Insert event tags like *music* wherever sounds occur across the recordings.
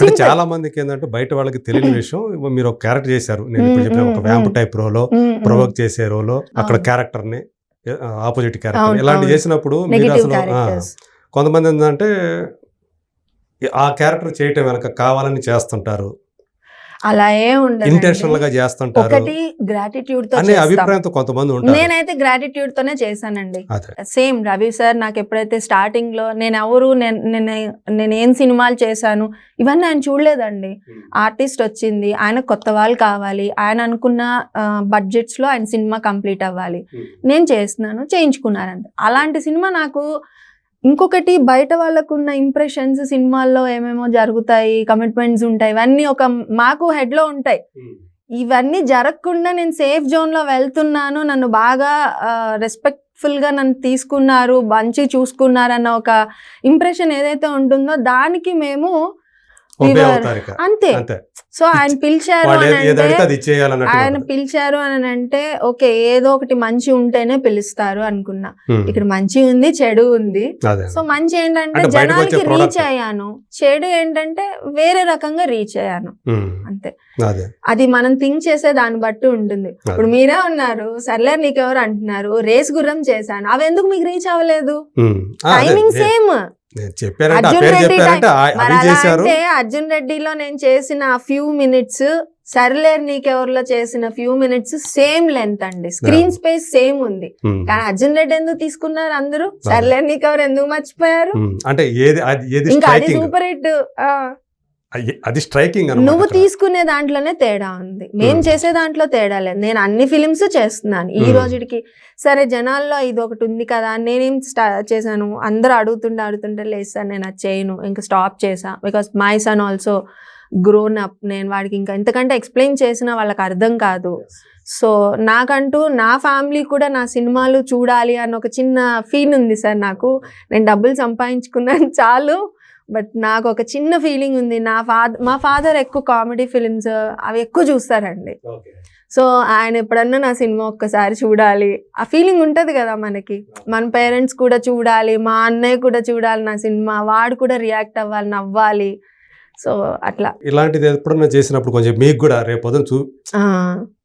అంటే. చాలా మందికి ఏంటంటే బయట వాళ్ళకి తెలియని విషయం ఇవ్వ మీరు ఒక క్యారెక్టర్ చేశారు నేను ఇప్పుడు మ్మ్, చెప్పిన ఒక మ్మ్, వ్యాంప్. టైప్ రోలో. ప్రొవోక్ చేసే రోలో అక్కడ. క్యారెక్టర్ని ఆపోజిట్ క్యారెక్టర్ ఇలాంటి. చేసినప్పుడు మీరు అసలు కొంతమంది ఏంటంటే ఆ క్యారెక్టర్ చేయటం వెనక కావాలని చేస్తుంటారు అలా ఏ ఉండదు ఇంటెన్షనల్గా చేస్తుంటారు. ఒకటి గ్రాటిట్యూడ్తో అనే. అభిప్రాయంతో కొంతమంది ఉంటారు. నేనైతే గ్రాటిట్యూడ్ తోనే చేశానండి. సేమ్ రవి సార్ నాకు ఎప్పుడైతే స్టార్టింగ్లో నేను ఎవరు నేను ఏం సినిమాలు చేశాను ఇవన్నీ ఆయన చూడలేదండి. ఆర్టిస్ట్ వచ్చింది ఆయన కొత్త వాళ్ళు కావాలి ఆయన అనుకున్న బడ్జెట్స్లో ఆయన సినిమా కంప్లీట్ అవ్వాలి. నేను చేస్తున్నాను చేయించుకున్నారంట అలాంటి సినిమా నాకు ఇంకొకటి బయట వాళ్ళకున్న ఇంప్రెషన్స్ సినిమాల్లో ఏమేమో జరుగుతాయి కమిట్మెంట్స్ ఉంటాయి ఇవన్నీ ఒక మాకు head లో ఉంటాయి. ఇవన్నీ జరగకుండా నేను సేఫ్ జోన్లో వెళ్తున్నాను నన్ను బాగా రెస్పెక్ట్ఫుల్గా నన్ను తీసుకున్నారు మంచి చూసుకున్నారు అన్న ఒక ఇంప్రెషన్ ఏదైతే ఉంటుందో దానికి మేము అంతే. సో ఆయన పిలిచారు ఆయన పిలిచారు అని అంటే ఓకే ఏదో ఒకటి మంచి ఉంటేనే పిలుస్తారు అనుకున్నా. ఇక్కడ మంచి ఉంది చెడు ఉంది. సో మంచి ఏంటంటే product. రీచ్ అయ్యాను. చెడు ఏంటంటే వేరే రకంగా రీచ్ అయ్యాను. అంతే. అదే. మనం థింక్ చేసే దాన్ని బట్టి ఉంటుంది. ఇప్పుడు మీరే ఉన్నారు సర్లే నీకెవరు అంటున్నారు రేస్ గుర్రం చేశాను. అవి ఎందుకు మీకు రీచ్ అవ్వలేదు. టైమింగ్ సేమ్ అర్జున్ అంటే రెడ్డిలో నేను చేసిన ఫ్యూ మినిట్స్ సర్లేర్ నీకెవరిలో చేసిన ఫ్యూ మినిట్స్ సేమ్ లెంత్ అండి. స్క్రీన్ స్పేస్ సేమ్ ఉంది. ఉమ్. కానీ అర్జున్ రెడ్డి ఎందుకు తీసుకున్నారు అందరూ? సర్లేర్ నీకెవరు ఎందుకు మర్చిపోయారు? ఉమ్. అంటే ఏది ఇంకా అది సూపర్ హిట్ అది స్ట్రైకింగ్ నువ్వు తీసుకునే దాంట్లోనే తేడా ఉంది. మేము Hmm. చేసే దాంట్లో తేడా లేదు. నేను అన్ని ఫిలిమ్స్ చేస్తున్నాను. ఈ Hmm. రోజుకి సరే జనాల్లో ఇది ఒకటి ఉంది కదా నేనేం స్టా చేశాను? అందరూ అడుగుతుంటే అడుగుతుంటే లేదు సార్ నేను అది చేయను. ఇంకా స్టాప్ చేసా because my son also grown up నేను వాడికి ఇంకా ఎంతకంటే ఎక్స్ప్లెయిన్ చేసినా వాళ్ళకి అర్థం కాదు. సో నాకంటూ నా ఫ్యామిలీ కూడా నా సినిమాలు చూడాలి అన్న ఒక చిన్న ఫీల్ ఉంది సార్ నాకు. నేను డబ్బులు సంపాదించుకున్నాను చాలు. బట్ నాకు ఒక చిన్న ఫీలింగ్ ఉంది. నా ఫాదర్ మా ఫాదర్ ఎక్కువ కామెడీ ఫిలిమ్స్ అవి ఎక్కువ చూస్తారండి. సో ఆయన ఎప్పుడన్నా నా సినిమా ఒక్కసారి చూడాలి. ఆ ఫీలింగ్ ఉంటుంది కదా మనకి. మన పేరెంట్స్ కూడా చూడాలి. మా అన్నయ్య కూడా చూడాలి నా సినిమా. వాడు కూడా రియాక్ట్ అవ్వాలి నవ్వాలి. సో అట్లా. ఇలాంటిది ఎప్పుడన్నా చేసినప్పుడు కొంచెం మీకు కూడా రేపు చూ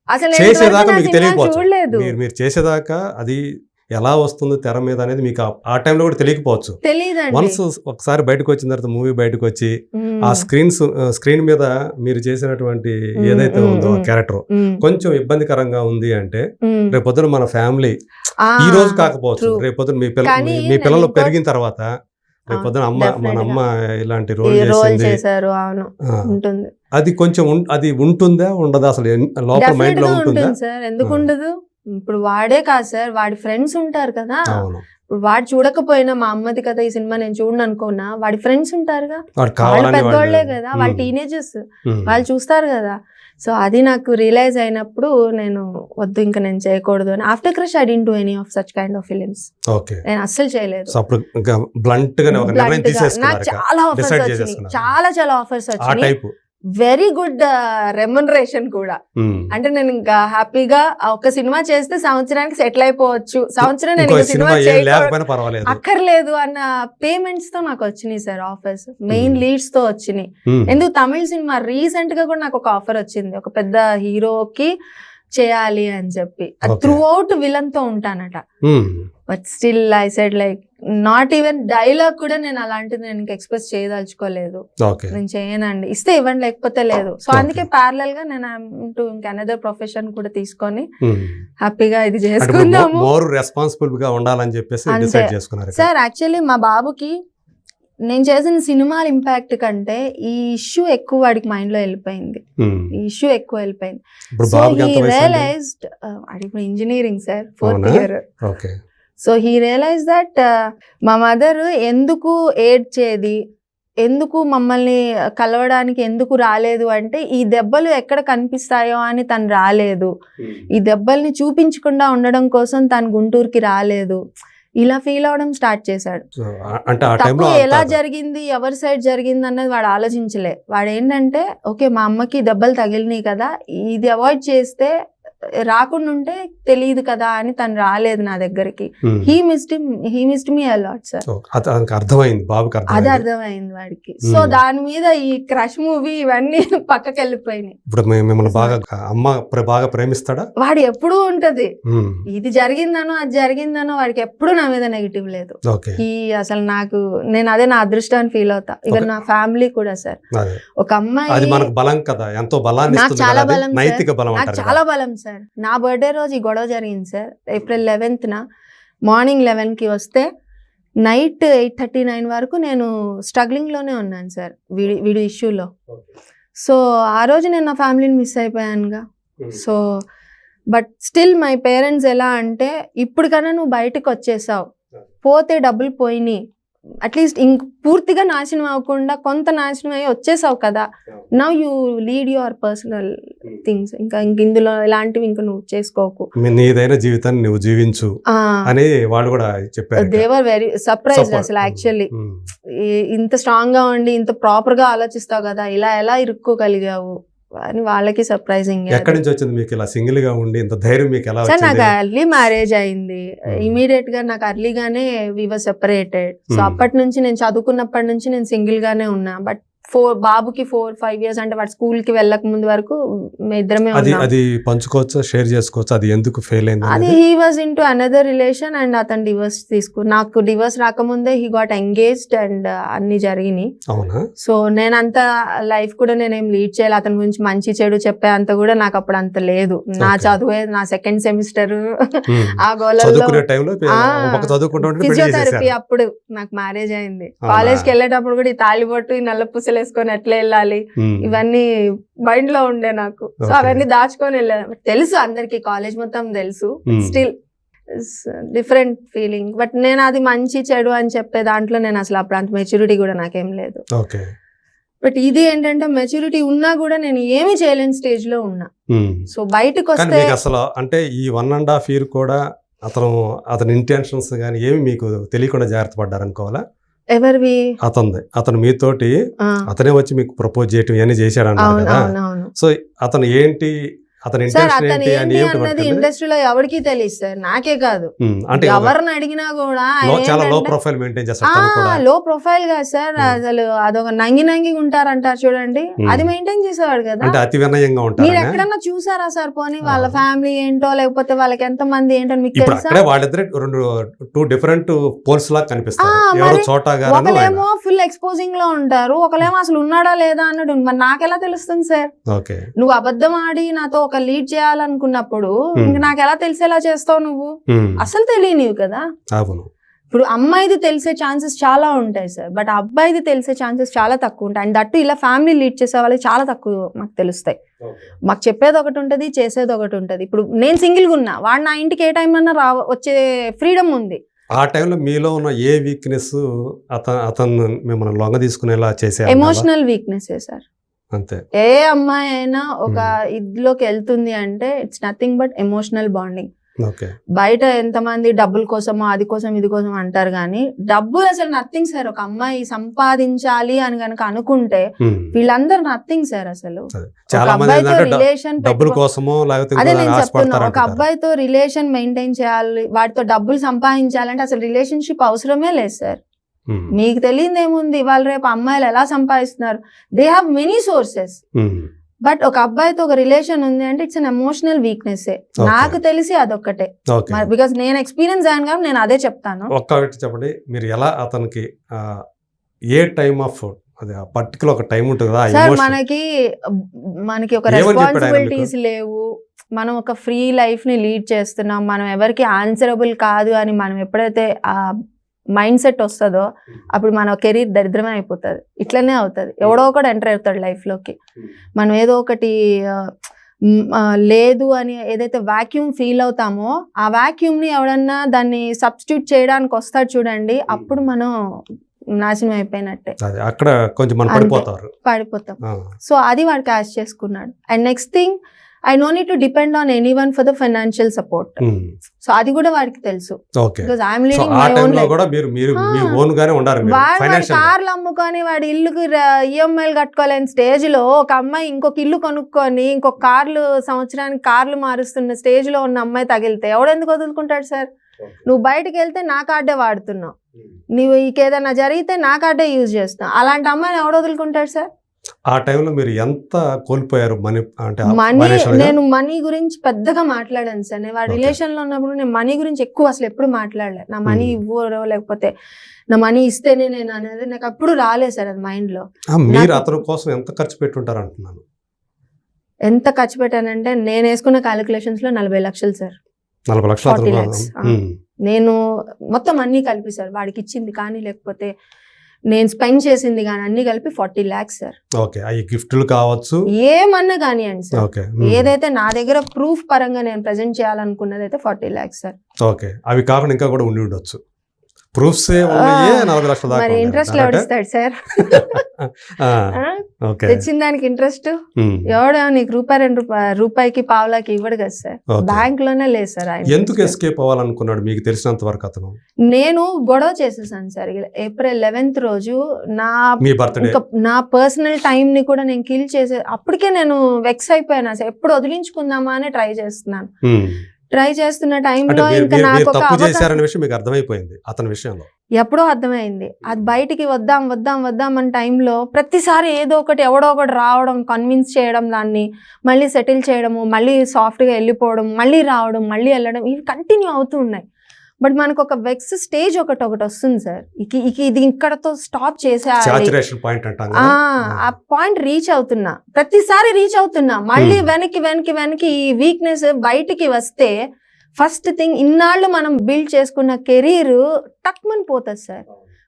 అసలు చేసేదాకా మీకు మీరు మీరు చేసేదాకా అది ఎలా వస్తుంది తెర మీద అనేది మీకు ఆ- ఆ టైంలో కూడా తెలియకపోవచ్చు. వన్స్ ఒకసారి బయటకు వచ్చిన తర్వాత మూవీ బయటకు వచ్చి ఆ స్క్రీన్స్ స్క్రీన్ మీద మీరు చేసినటువంటి ఏదైతే ఉందో మ్మ్. క్యారెక్టర్ కొంచెం ఇబ్బందికరంగా ఉంది అంటే. రేపొద్దున మన ఫ్యామిలీ ఆ, ఈ రోజు కాకపోవచ్చు. రేపొద్దున మీ పిల్ల మీ- పిల్లలు పెరిగిన తర్వాత రేపొద్దున అమ్మ మన అమ్మ ఇలాంటి రోల్ చేసింది. ఆ, అది కొంచెం అది ఉంటుందా ఉండదా? అసలు లోపల మైండ్లో ఉంటుందా ఎందుకు ఆ. ఉండదు? ఇప్పుడు వాడే కాదు సార్ వాడి ఫ్రెండ్స్ ఉంటారు కదా. ఇప్పుడు వాడు చూడకపోయినా మా అమ్మది కదా ఈ సినిమా నేను చూడను అనుకున్నా వాడి ఫ్రెండ్స్ ఉంటారుగా. వాళ్ళు కావాలని పెద్దోళ్ళే వాళ్ళు- కదా. వాళ్ళు. టీనేజర్స్. వాళ్ళు చూస్తారు కదా. సో అది నాకు రియలైజ్ అయినప్పుడు నేను వద్దు ఇంకా నేను చేయకూడదు అని after crush I didn't do any of such kind of films okay. నేను అస్సలు చేయలేదు. సో అప్పుడు ఇంకా బ్లంట్ గానే ఒక నిర్ణయం Blunt గా. నాకు. చాలా ఆఫర్స్ వచ్చినాయి. చాలా చాలా ఆఫర్స్ వచ్చినాయి. వెరీ గుడ్ రెమ్యునరేషన్ కూడా. అంటే నేను ఇంకా హ్యాపీగా ఒక సినిమా చేస్తే సంవత్సరానికి సెటిల్ అయిపోవచ్చు. సంవత్సరం నేను సినిమా అక్కర్లేదు అన్న పేమెంట్స్తో నాకు వచ్చినాయి సార్ ఆఫర్స్ మెయిన్. లీడ్స్తో వచ్చినాయి. ఎందుకు తమిళ సినిమా రీసెంట్గా కూడా నాకు ఒక ఆఫర్ వచ్చింది. ఒక పెద్ద హీరోకి చేయాలి అని చెప్పి. త్రూ అవుట్ విలన్తో ఉంటానట. But still I said like not even dialogue కూడా నేను అలాంటిది నేను ఎక్స్ప్రెస్ చేయదలుచుకోలేదు నేను చేయనండి ఇస్తే ఇవ్వండి లేకపోతే లేదు సో. అందుకే ప్యారలల్గా నేను ఇంకా అనదర్ ప్రొఫెషన్ కూడా తీసుకొని. హ్యాపీగా ఇది అంటే చేసుకుందాము మోర్ రెస్పాన్సిబుల్గా ఉండాలని చెప్పేసి. డిసైడ్ చేసుకున్నారు. సార్ యాక్చువల్లీ మా బాబుకి నేను చేసిన సినిమాల ఇంపాక్ట్ కంటే ఈ ఇష్యూ ఎక్కువ వాడికి మైండ్లో వెళ్ళిపోయింది మ్మ్. ఈ ఇష్యూ ఎక్కువ వెళ్ళిపోయింది సో అండి? రియలైజ్డ్ ఇప్పుడు engineering sir fourth? Year okay so he realise that మా మదర్ ఎందుకు ఏడ్చేది ఎందుకు మమ్మల్ని కలవడానికి ఎందుకు రాలేదు అంటే ఈ దెబ్బలు ఎక్కడ కనిపిస్తాయో అని తను రాలేదు. ఈ దెబ్బల్ని చూపించకుండా ఉండడం కోసం తను గుంటూరుకి రాలేదు. ఇలా ఫీల్ అవడం స్టార్ట్ చేశాడు. తప్పు ఎలా జరిగింది ఎవరి సైడ్ జరిగింది అన్నది వాడు ఆలోచించలే. వాడు ఏంటంటే ఓకే మా అమ్మకి దెబ్బలు తగిలినాయి కదా ఇది అవాయిడ్ చేస్తే రాకుండా ఉంటే తెలియదు కదా అని తను రాలేదు నా దగ్గరికి. He missed he missed me a lot sir అర్థమైంది బాబుకి అది అర్థమైంది వాడికి. So Hmm. దాని మీద ఈ క్రష్ మూవీ ఇవన్నీ *laughs* పక్కకి వెళ్ళిపోయినాయి ఇప్పుడు మిమ్మల్ని బాగా అమ్మ బాగా ప్రేమిస్తాడా? వాడు ఎప్పుడూ ఉంటది. ఉమ్. ఇది జరిగిందనో అది జరిగిందనో వాడికి ఎప్పుడు నా మీద నెగిటివ్ లేదు. ఈ అసలు నాకు నేను అదే నా అదృష్టాన్ని ఫీల్ అవుతా. ఇక. నా ఫ్యామిలీ కూడా సార్ ఒక అమ్మాయి మనకు బలం కదా ఎంతో బలాన్ని చాలా. బలం, చాలా. బలం సార్ నా బర్త్డే రోజు ఈ గొడవ జరిగింది సార్. ఏప్రిల్ లెవెన్త్న మార్నింగ్ లెవెన్కి వస్తే నైట్ ఎయిట్ థర్టీ నైన్ వరకు నేను స్ట్రగ్లింగ్లోనే ఉన్నాను సార్ వీడి వీడి ఇష్యూలో. సో ఆ రోజు నేను నా ఫ్యామిలీని మిస్ అయిపోయానుగా. ఉమ్. So but still my parents ఎలా అంటే ఇప్పటికన్నా నువ్వు బయటకు వచ్చేసావు. పోతే డబ్బులు పోయినాయి. అట్లీస్ట్ ఇంక పూర్తిగా నాశనం అవ్వకుండా కొంత నాశనం అయ్యి వచ్చేసావు కదా. Now you lead your personal things ఇంకా ఇంక ఇందులో ఇలాంటివి ఇంకా నువ్వు చేసుకోకు. నీదైన జీవితాన్ని నువ్వు జీవించు అని వాళ్ళు కూడా చెప్పారు దేవర్ వెరీ సర్ప్రైజ్. అసలు యాక్చువల్లీ ఉమ్. ఇంత స్ట్రాంగ్గా ఉండి ఇంత ప్రాపర్గా ఆలోచిస్తావు కదా ఇలా ఎలా ఇరుక్కోగలిగావు? అని వాళ్ళకి సర్ప్రైజింగ్ ఎక్కడి నుంచి వచ్చింది మీకు ఇలా సింగిల్గా ఉండి ఇంత ధైర్యం మీకు ఎలా సార్ నాకు అర్లీ మ్యారేజ్ అయింది. Hmm. ఇమీడియట్గా నాకు అర్లీగానే వివర్ సెపరేటెడ్ సో Hmm. అప్పటి నుంచి నేను చదువుకున్నప్పటి నుంచి నేను సింగిల్ గానే ఉన్నా. బట్ ఫోర్ బాబుకి ఫోర్ ఫైవ్ ఇయర్స్ అంటే వాడు స్కూల్కి వెళ్ళక ముందు వరకు ఇద్దరమే అది అది పంచుకోవచ్చా షేర్ చేసుకోవచ్చా అది ఎందుకు ఫెయిల్ అయింది అది? He was into another relation and అతను డివోర్స్ తీసుకు నాకు డివోర్స్ రాకముందే హీ గాట్ ఎంగేజ్డ్ అండ్ అన్ని జరిగినాయి అవునా సో నేను అంత లైఫ్ కూడా నేనేం లీడ్ చేయాలి అతని గురించి మంచి చెడు చెప్పే అంత కూడా నాకు అప్పుడు అంత లేదు నా. చదువే నా సెకండ్ సెమిస్టర్. ఆ గోలలో ఫిజియోథెరపీ అప్పుడు నాకు మ్యారేజ్ అయింది? కాలేజ్కి వెళ్ళేటప్పుడు కూడా ఈ తాళిబొట్టు ఈ నల్ల పూసలు వేసుకొని ఎట్లా వెళ్ళాలి. ఇవన్నీ మైండ్లో ఉండే నాకు. సో. అవన్నీ దాచుకొని వెళ్ళా. తెలుసు అందరికి కాలేజ్ మొత్తం తెలుసు. స్టిల్ డిఫరెంట్ ఫీలింగ్ బట్ నేను అది మంచి చెడు అని చెప్పే దాంట్లో నేను అసలు అప్పుడు అంత మెచ్యూరిటీ కూడా నాకేం లేదు. బట్ ఇది ఏంటంటే మెచ్యూరిటీ ఉన్నా కూడా నేను ఏమీ చేయలేని స్టేజ్లో ఉన్నా. సో బయటకు వస్తే అసలు అంటే ఈ వన్ అండ్ హాఫ్ ఇయర్ కూడా అతను అతని ఇంటెన్షన్స్ కానీ ఏమి మీకు తెలియకుండా జాగ్రత్త పడ్డారు అనుకోవాలా ఎవరివి? అతనిది. అతను మీతోటి అతనే వచ్చి మీకు ప్రపోజ్ చేయటం ఇవన్నీ చేశాడు అన్నారు కదా. సో అతను ఏంటి అతని అన్నది? ఇండస్ట్రీలో ఎవరికి తెలియదు సార్ నాకే కాదు. అంటే ఎవరిని అడిగినా కూడా లో- చాలా లో ప్రొఫైల్ మెయింటైన్లో ప్రొఫైల్గా సార్. అసలు అదొక నంగి నంగి ఉంటారంటారు చూడండి. అది మెయింటైన్ చేసేవాడు కదా. అంటే అతి వినయంగా మీరు ఎక్కడన్నా చూసారా సార్ పోనీ వాళ్ళ. ఫ్యామిలీ ఏంటో లేకపోతే వాళ్ళకి ఎంత మంది ఏంటో మీకు తెలుసా? వాళ్ళిద్దరే రెండు టూ డిఫరెంట్ పోల్స్ లాగా కనిపిస్తారు. ఒకలేమో ఫుల్ ఎక్స్పోజింగ్లో ఉంటారు ఒకలేమో అసలు ఉన్నాడా లేదా అన్నట్టు. మరి నాకెలా తెలుస్తుంది సార్? నువ్వు అబద్ధం ఆడి నాతో ఒక లీడ్ చేయాలనుకున్నప్పుడు. ఇంక నాకు ఎలా తెలిసేలా చేస్తావు నువ్వు? అసలు తెలియనివి కదా. అవును. ఇప్పుడు అమ్మాయిది తెలిసే ఛాన్సెస్ చాలా ఉంటాయి సార్ బట్ అబ్బాయిది తెలిసే ఛాన్సెస్ చాలా తక్కువ ఉంటాయి. అండ్ దట్టు ఇలా ఫ్యామిలీ లీడ్ చేసే వాళ్ళకి చాలా తక్కువ మాకు తెలుస్తాయి. మాకు చెప్పేది ఒకటి ఉంటుంది చేసేది ఒకటి ఉంటుంది. ఇప్పుడు నేను సింగిల్గా ఉన్నా వాడు నా ఇంటికి ఏ టైం అన్నా రా వచ్చే ఫ్రీడమ్ ఉంది. ఆ టైంలో మీలో ఉన్న ఏ వీక్నెస్ అతను అతను మిమ్మల్ని లొంగ తీసుకునేలా చేసే ఎమోషనల్ వీక్నెస్ సార్ అంతే. ఏ అమ్మాయి అయినా ఒక ఇదిలోకి వెళ్తుంది అంటే it's nothing but emotional bonding. బయట ఎంతమంది డబ్బుల కోసమో అది కోసం ఇది కోసం అంటారు కానీ డబ్బు అసలు నథింగ్ సార్. ఒక అమ్మాయి సంపాదించాలి అని కనుక అనుకుంటే వీళ్ళందరూ నథింగ్ సార్ అసలు. అబ్బాయితో రిలేషన్ డబ్బుల అదే నేను చెప్తున్నా ఒక అబ్బాయితో రిలేషన్ మెయింటైన్ చేయాలి వాటితో డబ్బులు సంపాదించాలంటే అసలు రిలేషన్షిప్ అవసరమే లేదు సార్. మీకు తెలియదు ఏముంది ఇవాళ రేపు అమ్మాయిలు ఎలా సంపాదిస్తున్నారు? They have many sources but ఒక అబ్బాయితో ఒక రిలేషన్ ఉంది అంటే ఇట్స్ అన్ ఎమోషనల్ వీక్నెస్ నాకు తెలిసి అదొక్కటే. బికాస్ నేను ఎక్స్పీరియన్స్ అయ్యాను కాబట్టి నేను అదే చెప్తాను. ఒక్కటి చెప్పండి. మీరు ఎలా అతనికి ఏ టైం ఆఫ్ అది పర్టికులర్ ఒక టైం ఉంటుంది కదా సార్. మనకి మనకి ఒక రెస్పాన్సిబిలిటీస్ లేవు. మనం ఒక ఫ్రీ లైఫ్ని లీడ్ చేస్తున్నాం. మనం ఎవరికి ఆన్సరబుల్ కాదు అని మనం ఎప్పుడైతే ఆ మైండ్ సెట్ వస్తుందో అప్పుడు మన కెరీర్ దరిద్రమే అయిపోతుంది. ఇట్లనే అవుతుంది. ఎవడో ఒకటి ఎంటర్ అవుతాడు life లోకి మనం ఏదో ఒకటి లేదు అని ఏదైతే వాక్యూమ్ ఫీల్ అవుతామో ఆ vacuum ని ఎవడన్నా దాన్ని సబ్స్టిట్యూట్ చేయడానికి వస్తాడు చూడండి అప్పుడు మనం నాశనం అయిపోయినట్టే. అక్కడ కొంచెం పడిపోతాం. సో అది వాడు క్యాష్ చేసుకున్నాడు. And next thing I no need to depend on anyone for the financial support so అది కూడా వాడికి తెలుసు. Because I'm leading my own మీరు వాడు కార్లు అమ్ముకొని వాడి ఇల్లుకి ఈఎంఐలు కట్టుకోలేని స్టేజ్లో ఒక అమ్మాయి ఇంకొక ఇల్లు కొనుక్కొని ఇంకొక కార్లు సంవత్సరానికి కార్లు మారుస్తున్న స్టేజ్లో ఉన్న అమ్మాయి తగిలితే ఎవడెందుకు వదులుకుంటాడు సార్? నువ్వు బయటకు వెళ్తే నా కార్డే వాడుతున్నావు. నువ్వు ఇంకేదైనా జరిగితే నా కార్డే యూజ్ చేస్తున్నావు. అలాంటి అమ్మాయిని ఎవడు వదులుకుంటాడు సార్? ఆ టైంలో మీరు ఎంత కోల్పోయారు మనీ అంటే మనీ? నేను మనీ గురించి పెద్దగా మాట్లాడాను సార్ నేను వాడి Okay. రిలేషన్లో ఉన్నప్పుడు నేను మనీ గురించి ఎక్కువ అసలు ఎప్పుడు మాట్లాడలేదు నా మనీ. ఇవ్వరో లేకపోతే నా మనీ ఇస్తేనే నేను అనేది నాకు అప్పుడు రాలేదు సార్ అది మైండ్లో ఆ, మీరు అతని కోసం ఎంత ఖర్చు పెట్టుంటారు అంటున్నాను ఎంత ఖర్చు పెట్టానంటే నేను వేసుకున్న క్యాలిక్యులేషన్స్లో నలభై లక్షలు సార్ నలభై లక్షలు 40 అతను lakhs. ఆ. నేను మొత్తం అన్ని కలిపి సార్ వాడికి ఇచ్చింది కానీ లేకపోతే నేను స్పెండ్ చేసింది కానీ అన్ని కలిపి ఫార్టీ ల్యాక్స్ సార్. ఓకే అవి గిఫ్ట్లు కావచ్చు. ఏమన్నా కానివ్వండి సార్. ఓకే ఏదైతే నా దగ్గర ప్రూఫ్ పరంగా నేను ప్రజెంట్ చేయాలనుకున్నది అయితే ఫార్టీ ల్యాక్స్ సార్. ఓకే అవి కాకుండా ఇంకా కూడా ఉండి ఉండొచ్చు. ప్రూఫ్స్ నలభై లక్షల దాకా మరి. Interest ఎవడిస్తాడు sir? *laughs* తెచ్చిన దానికి ఇంట్రెస్ట్ ఎవడో నీకు రూపాయి రెండు రూపాయ రూపాయికి పావులాకి ఇవ్వడు కదా సార్. బ్యాంక్లోనే లేదు సార్ ఆయన ఎందుకు ఎస్కేప్ అవ్వాలనుకున్నాడు మీకు తెలిసినంత వరకు అతను? నేను గొడవ చేసేసాను సార్. ఏప్రిల్ లెవెన్త్ రోజు నా నా పర్సనల్ టైం ని కూడా నేను కిల్ చేసే అప్పటికే నేను వెక్స్ అయిపోయాను అసలు ఎప్పుడు వదిలించుకుందామా అని ట్రై చేస్తున్నాను. ట్రై చేస్తున్న టైంలో ఇంకా నాకు ఒక చేశారనే విషయం మీకు అర్థమైపోయింది అతని విషయంలో. ఎప్పుడో అర్థమైంది. అది బయటికి వద్దాం వద్దాం వద్దాం అన్న టైంలో ప్రతిసారి ఏదో ఒకటి ఎవడో ఒకటి రావడం కన్విన్స్ చేయడం దాన్ని మళ్ళీ సెటిల్ చేయడము మళ్ళీ సాఫ్ట్గా వెళ్ళిపోవడం మళ్ళీ రావడం మళ్ళీ వెళ్ళడం ఇవి కంటిన్యూ అవుతూ ఉన్నాయి. బట్ మనకు ఒక వెక్స్ స్టేజ్ ఒకటి ఒకటి వస్తుంది సార్. ఇక ఇది ఇక్కడతో స్టాప్ చేసేయాలి ఆ కదా? ఆ పాయింట్ రీచ్ అవుతున్నా. ప్రతిసారి రీచ్ అవుతున్నా. మళ్ళీ Hmm. వెనక్కి వెనక్కి వెనక్కి ఈ వీక్నెస్ బయటికి వస్తే ఫస్ట్ థింగ్ ఇన్నాళ్ళు మనం బిల్డ్ చేసుకున్న కెరీర్ టక్మని పోతుంది సార్.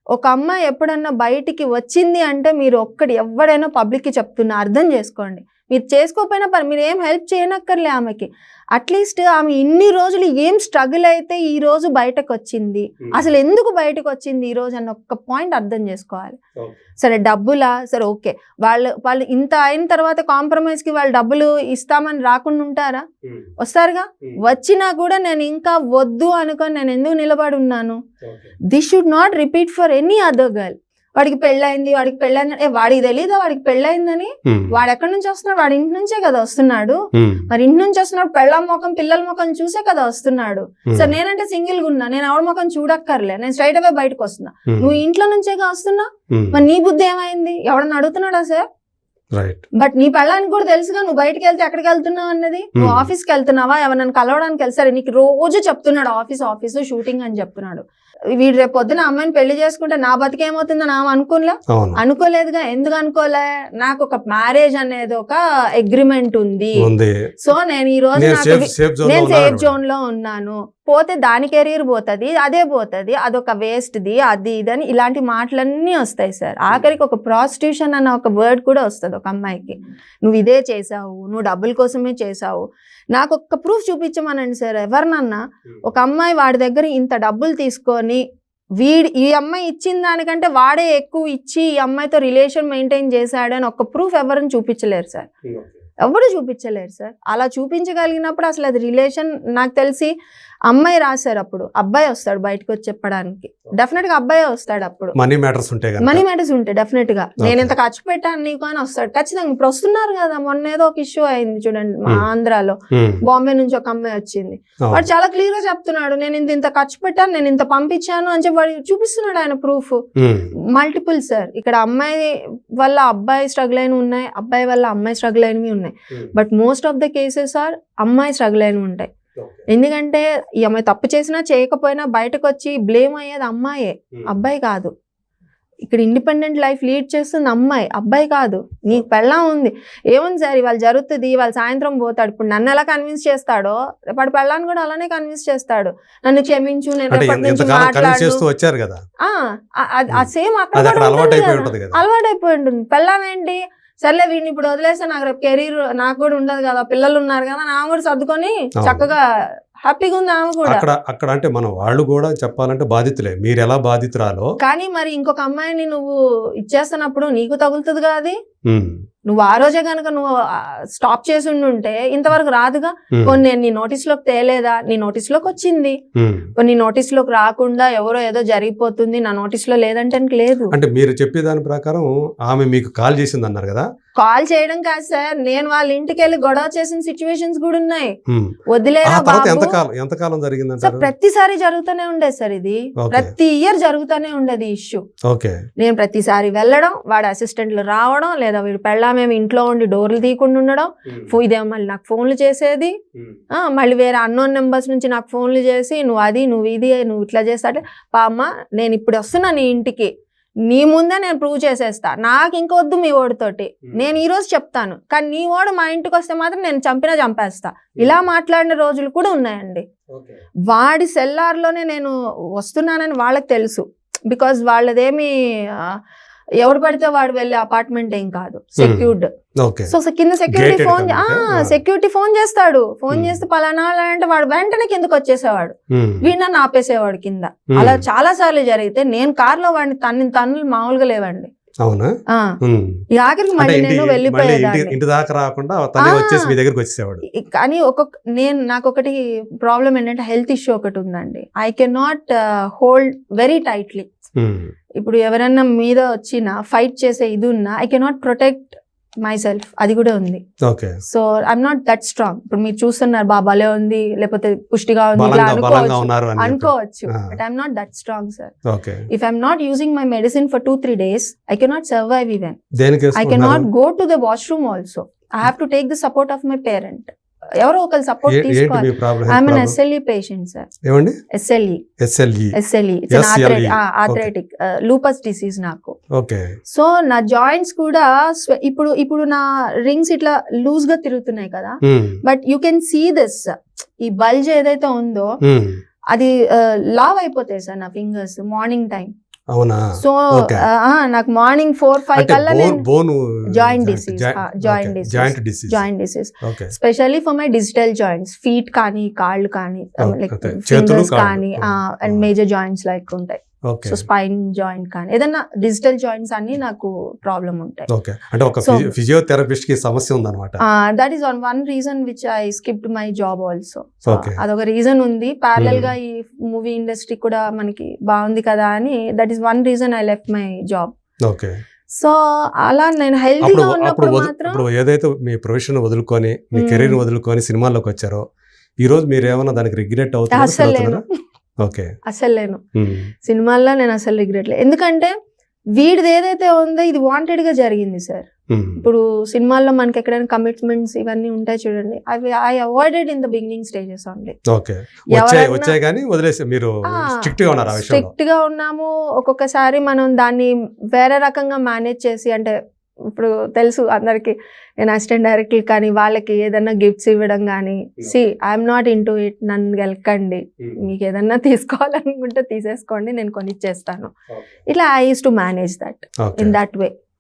ఒక అమ్మాయి ఎప్పుడన్నా బయటికి వచ్చింది అంటే మీరు ఒక్కటి ఎవడైనా పబ్లిక్కి చెప్తున్నా అర్థం చేసుకోండి. మీరు చేసుకోకపోయినా పని మీరు ఏం హెల్ప్ చేయనక్కర్లే ఆమెకి. అట్లీస్ట్ ఆమె ఇన్ని రోజులు ఏం స్ట్రగుల్ అయితే ఈ రోజు బయటకు వచ్చింది అసలు ఎందుకు బయటకు వచ్చింది ఈ రోజు అన్న ఒక్క పాయింట్ అర్థం చేసుకోవాలి. సరే డబ్బులా? సరే ఓకే. వాళ్ళు వాళ్ళు ఇంత అయిన తర్వాత కాంప్రమైజ్కి వాళ్ళు డబ్బులు ఇస్తామని రాకుండా ఉంటారా? వస్తారుగా? వచ్చినా కూడా నేను ఇంకా వద్దు అనుకొని నేను ఎందుకు నిలబడి ఉన్నాను? This should not repeat for any other girl వాడికి పెళ్ళైంది వాడికి పెళ్ళైంది వాడికి తెలీదా వాడికి పెళ్ళైందని వాడు ఎక్కడి నుంచి వస్తున్నాడు? వాడి ఇంటి నుంచే కదా వస్తున్నాడు. మరి ఇంటి నుంచి వస్తున్నాడు పెళ్ళ ముఖం పిల్లల ముఖం చూసే కదా వస్తున్నాడు. సరే నేనంటే సింగిల్గా ఉన్నా నేను ఎవరి ముఖం చూడక్కర్లే నేను స్ట్రైట్ అవే బయటకు వస్తున్నా. నువ్వు ఇంట్లో నుంచేగా వస్తున్నా? మరి నీ బుద్ధి ఏమైంది? ఎవడన్నా అడుగుతున్నాడా సార్? బట్ నీ పెళ్ళానికి కూడా తెలుసుగా నువ్వు బయటకు వెళ్తే ఎక్కడికి వెళ్తున్నావు అన్నది? నువ్వు. ఆఫీస్కి వెళ్తున్నావా? ఎవరైనా కలవడానికి వెళ్తారు నీకు రోజు చెప్తున్నాడు ఆఫీస్ ఆఫీస్ షూటింగ్ అని చెప్తున్నాడు. వీడు రేపు పొద్దున అమ్మాయిని పెళ్ళి చేసుకుంటే నా బతికేమవుతుందని ఆమె అనుకోలే అనుకోలేదుగా. ఎందుకు అనుకోలే? నాకు ఒక మ్యారేజ్ అనేది ఒక అగ్రిమెంట్ ఉంది. సో నేను ఈ రోజు నేను సేఫ్ జోన్లో ఉన్నాను. పోతే దాని కెరీర్ పోతుంది అదే పోతుంది అదొక వేస్ట్ ది అది ఇదని ఇలాంటి మాటలన్నీ వస్తాయి సార్. ఆఖరికి ఒక ప్రాస్టిట్యూషన్ అన్న ఒక వర్డ్ కూడా వస్తుంది ఒక అమ్మాయికి. నువ్వు ఇదే చేసావు నువ్వు డబ్బుల కోసమే చేసావు నాకు ఒక్క ప్రూఫ్ చూపించమనండి సార్ ఎవరినన్నా. ఒక అమ్మాయి వాడి దగ్గర ఇంత డబ్బులు తీసుకొని వీడి ఈ అమ్మాయి ఇచ్చిన దానికంటే వాడే ఎక్కువ ఇచ్చి ఈ అమ్మాయితో రిలేషన్ మెయింటైన్ చేశాడు అని ఒక ప్రూఫ్ ఎవరిని చూపించలేరు సార్. ఎవరు చూపించలేరు సార్. అలా చూపించగలిగినప్పుడు అసలు అది రిలేషన్ నాకు తెలిసి అమ్మాయి రాశారు అప్పుడు. అబ్బాయి వస్తాడు బయటకు వచ్చి చెప్పడానికి. డెఫినెట్గా అబ్బాయి వస్తాడు అప్పుడు. మనీ మ్యాటర్స్ ఉంటాయి మనీ మ్యాటర్స్ ఉంటాయి డెఫినెట్గా. నేను ఇంత ఖర్చు పెట్టాను నీకు అని వస్తాడు. ఖచ్చితంగా ఇప్పుడు వస్తున్నారు కదా మొన్న ఏదో ఒక ఇష్యూ అయింది చూడండి మా Hmm. ఆంధ్రాలో. బాంబే నుంచి ఒక అమ్మాయి వచ్చింది. వాడు చాలా క్లియర్గా చెప్తున్నాడు నేను ఇంత ఇంత ఖర్చు పెట్టాను నేను ఇంత పంపించాను అని చెప్పి వాడు చూపిస్తున్నాడు ఆయన ప్రూఫ్ మల్టిపుల్ సార్ ఇక్కడ అమ్మాయి వల్ల అబ్బాయి స్ట్రగుల్ అయినవి ఉన్నాయి అబ్బాయి వల్ల అమ్మాయి స్ట్రగుల్ అయినవి ఉన్నాయి. But most of the cases are అమ్మాయి స్ట్రగుల్ అయినవి ఉంటాయి. ఎందుకంటే ఈ అమ్మాయి తప్పు చేసినా చేయకపోయినా బయటకు వచ్చి బ్లేమ్ అయ్యేది అమ్మాయే. అబ్బాయి కాదు. ఇక్కడ ఇండిపెండెంట్ లైఫ్ లీడ్ చేస్తుంది అమ్మాయి. అబ్బాయి కాదు. నీకు పెళ్ళం ఉంది. ఏముంది సార్? ఇవాళ జరుగుతుంది. ఇవాళ సాయంత్రం పోతాడు. ఇప్పుడు నన్ను ఎలా కన్విన్స్ చేస్తాడో? రేపటి పెళ్ళాన్ని కూడా అలానే కన్విన్స్ చేస్తాడు. నన్ను క్షమించు నేను సేమ్ అక్కడ అలవాటు అయిపోయి ఉంటుంది. పెళ్ళాం ఏంటి? సర్లే వీడిని ఇప్పుడు వదిలేస్తే నాకు రేపు కెరీర్ నాకు కూడా ఉండదు కదా పిల్లలు ఉన్నారు కదా నా కూడా సర్దుకొని. చక్కగా హ్యాపీగా ఉంది ఆమె కూడా. అక్కడ అక్కడ అంటే మనం వాళ్ళు కూడా చెప్పాలంటే బాధితులే. మీరు ఎలా బాధితురాలో? కానీ మరి ఇంకొక అమ్మాయిని నువ్వు ఇచ్చేస్తున్నప్పుడు నీకు తగులుతుంది కదా అది? నువ్వు ఆ రోజే కనుక నువ్వు స్టాప్ చేసి ఉంటే ఇంతవరకు రాదుగా? కొన్ని నేను నీ నోటీస్లోకి తేలేదా? నీ నోటీస్లోకి వచ్చింది. కొన్ని నోటీస్లోకి రాకుండా ఎవరో ఏదో జరిగిపోతుంది నా నోటీస్లో లేదంటే లేదు. అంటే మీరు చెప్పే దాని ప్రకారం ఆమె మీకు కాల్ చేసింది అన్నారు కదా? కాల్ చేయడం కాదు సార్ నేను వాళ్ళ ఇంటికి వెళ్ళి గొడవ చేసిన సిచ్యువేషన్స్ కూడా ఉన్నాయి. వదిలేరా ఎంతకాలం ఎంతకాలం సార్ ప్రతిసారి జరుగుతూనే ఉండేది సార్ ఇది. ప్రతి ఇయర్ జరుగుతూనే ఉండేది ఇష్యూ ఓకే. నేను ప్రతిసారి వెళ్ళడం వాడి అసిస్టెంట్లు రావడం లేదా వీడు పెళ్ళామేమి ఇంట్లో ఉండి డోర్లు తీయకుండా ఉండడం? ఇదేమో మళ్ళీ నాకు ఫోన్లు చేసేది. మళ్ళీ వేరే అన్నోన్ నెంబర్స్ నుంచి నాకు ఫోన్లు చేసి నువ్వు అది నువ్వు ఇది నువ్వు ఇట్లా చేస్తా అంటే పామ్మ నేను ఇప్పుడు వస్తున్నా నీ ఇంటికి. నీ ముందే నేను ప్రూవ్ చేసేస్తా. నాకు ఇంకొద్దు మీ ఓడితోటి. నేను ఈ రోజు చెప్తాను. కానీ నీ ఓడు మా ఇంటికి వస్తే మాత్రం నేను చంపినా చంపేస్తా. ఇలా మాట్లాడిన రోజులు కూడా ఉన్నాయండి. వాడి సెల్లార్లోనే నేను వస్తున్నానని వాళ్ళకి తెలుసు. బికాజ్ వాళ్ళదేమి ఎవడు పడితే వాడు వెళ్ళే అపార్ట్మెంట్ ఏం కాదు. సెక్యూర్డ్ ఓకే సో కింద సెక్యూరిటీ ఫోన్. సెక్యూరిటీ ఫోన్ చేస్తాడు. Phone Hmm. చేస్తే పలానా అంటే వాడు వెంటనే కిందకి వచ్చేసేవాడు. ఉమ్, వీడు నన్ను ఆపేసేవాడు కింద. అలా చాలా సార్లు జరిగితే నేను కార్లో వాడిని తన్ని తన్నులు మామూలుగా లేవండి. అవునా? ఆఖరికి మళ్ళీ నేను వెళ్ళిపోయేదాన్ని. ఇంటి దాకా రాకుండా తనే ఆ. వచ్చేసి మీ దగ్గరికి వచ్చేసేవాడు. ఈ- కానీ ఒక్కొక్క నేను నాకు ఒకటి ప్రాబ్లం ఏంటంటే హెల్త్ ఇష్యూ ఒకటి ఉందండి. I can not hold very tightly ఇప్పుడు ఎవరైనా మీద వచ్చినా ఫైట్ చేసే ఇది ఉన్నా I cannot protect myself అది కూడా ఉంది. So I'm not that strong ఇప్పుడు మీరు చూస్తున్నారు బా భలే ఉంది. లేకపోతే పుష్టిగా ఉంది అనుకోవచ్చు. అనుకోవచ్చు. But I'm not that strong sir if I'm not using my medicine for two three days I cannot survive even I cannot go to the washroom also I have to take the support of my parent ఎవరో ఒకరు support తీసుకోవాలి. I'm SLE patient sir ఏమండి? SLE SLE SLE. Arthritic lupus disease నాకు. Okay so నా joints కూడా ఇప్పుడు ఇప్పుడు నా రింగ్స్ ఇట్లా లూజ్గా తిరుగుతున్నాయి కదా. But you can see this ఈ బల్జ్ ఏదైతే ఉందో ఉమ్, అది లావ్ అయిపోతాయి సార్ నా ఫింగర్స్ మార్నింగ్ టైం అవునా సో. నాకు మార్నింగ్ ఫోర్ ఫైవ్ కల్లా bone joint disease. Joint disease joint disease specially for my digital joints feet కానీ కాళ్ళు కానీ లైక్ ఫింగర్స్. కానీ. అండ్ మేజర్ జాయింట్స్ లైక్ ఉంటాయి సో స్పైన్ జాయింట్ కానీ ఏదైనా డిజిటల్ జాయింట్స్ అన్ని నాకు ప్రాబ్లం ఉంటాయి. ఓకే. అంటే ఒక ఫిజియోథెరపిస్ట్కి సమస్య ఉందన్నమాట. That is on one reason which I skipped my job also. అదొక రీజన్ ఉంది. Parallel Hmm. గా ఈ మూవీ ఇండస్ట్రీ కూడా మనకి బాగుంది కదా అని that is one reason I left my job okay. So అలా నేను హెల్తీగా ఉన్నప్పుడు మాత్రం ఏదైతే మీ ప్రొఫెషన్ వదులుకొని మీ Hmm. కెరీర్ వదులుకొని సినిమాల్లోకి వచ్చారో ఈ రోజు మీరు ఏమైనా దానికి రిగ్రెట్ అవుతున్నారా అసలు లేను. సినిమాల్లో నేను అసలు రిగ్రెట్ లేదు ఎందుకంటే వీడిది ఏదైతే ఉందో ఇది వాంటెడ్గా జరిగింది సార్. ఇప్పుడు సినిమాల్లో మనకి ఎక్కడైనా కమిట్మెంట్స్ ఇవన్నీ ఉంటాయి చూడండి అవి I avoided in the beginning stages only. స్ట్రిక్ట్గా ఉన్నాము ఒక్కొక్కసారి మనం దాన్ని వేరే రకంగా మేనేజ్ చేసి అంటే ఇప్పుడు తెలుసు అందరికి నేను అసిస్టెంట్ డైరెక్టర్ కానీ వాళ్ళకి ఏదైనా గిఫ్ట్స్ ఇవ్వడం కానీ see I'm not into it నన్ను గెలకండి. మీకు ఏదన్నా *laughs* తీసుకోవాలనుకుంటే తీసేసుకోండి నేను కొనిచ్చేస్తాను. ఇట్లా I use to manage that in that way